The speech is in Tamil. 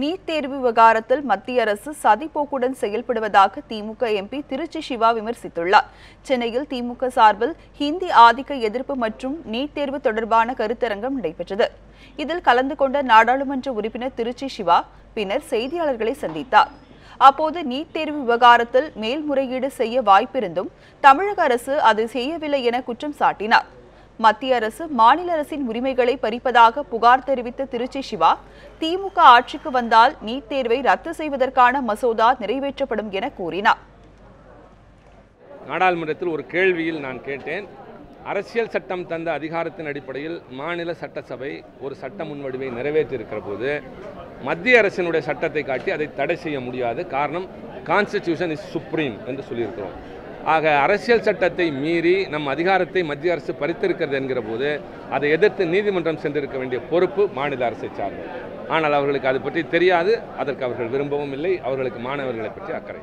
நீட் தேர்வு விவகாரத்தில் மத்திய அரசு சதிப்போக்குடன் செயல்படுவதாக திமுக எம்பி திருச்சி சிவா விமர்சித்துள்ளார். சென்னையில் திமுக சார்பில் ஹிந்தி ஆதிக்க எதிர்ப்பு மற்றும் நீட் தேர்வு தொடர்பான கருத்தரங்கம் நடைபெற்றது. இதில் கலந்து கொண்ட நாடாளுமன்ற உறுப்பினர் திருச்சி சிவா பின்னர் செய்தியாளர்களை சந்தித்தார். அப்போது நீட் தேர்வு விவகாரத்தில் மேல்முறையீடு செய்ய வாய்ப்பிருந்தும் தமிழக அரசு அதை செய்யவில்லை என குற்றம் சாட்டினார். மத்திய அரசு மாநில அரசின் உரிமைகளை பறிப்பதாக புகார் தெரிவித்த திருச்சி சிவா திமுக ஆட்சிக்கு வந்தால் நீட் தேர்வை ரத்து செய்வதற்கான மசோதா நிறைவேற்றப்படும் என கூறினார். நாடாளுமன்றத்தில் ஒரு கேள்வியில் நான் கேட்டேன். அரசியல் சட்டம் தந்த அதிகாரத்தின் அடிப்படையில் மாநில சட்டசபை ஒரு சட்ட முன்வடிவை நிறைவேற்றியிருக்கிற போது மத்திய அரசினுடைய சட்டத்தை காட்டி அதை தடை செய்ய முடியாது. காரணம் கான்ஸ்டிடியூஷன் இஸ் சுப்ரீம் என்று சொல்லியிருக்கிறோம். ஆக அரசியல் சட்டத்தை மீறி நம் அதிகாரத்தை மத்திய அரசு பறித்திருக்கிறது என்கிற போது அதை எதிர்த்து நீதிமன்றம் சென்றிருக்க வேண்டிய பொறுப்பு மாநில அரசை சார்ந்தது. ஆனால் அவர்களுக்கு அது பற்றி தெரியாது. அதற்கு அவர்கள் விரும்பவும் இல்லை. அவர்களுக்கு மாணவர்களை பற்றி அக்கறை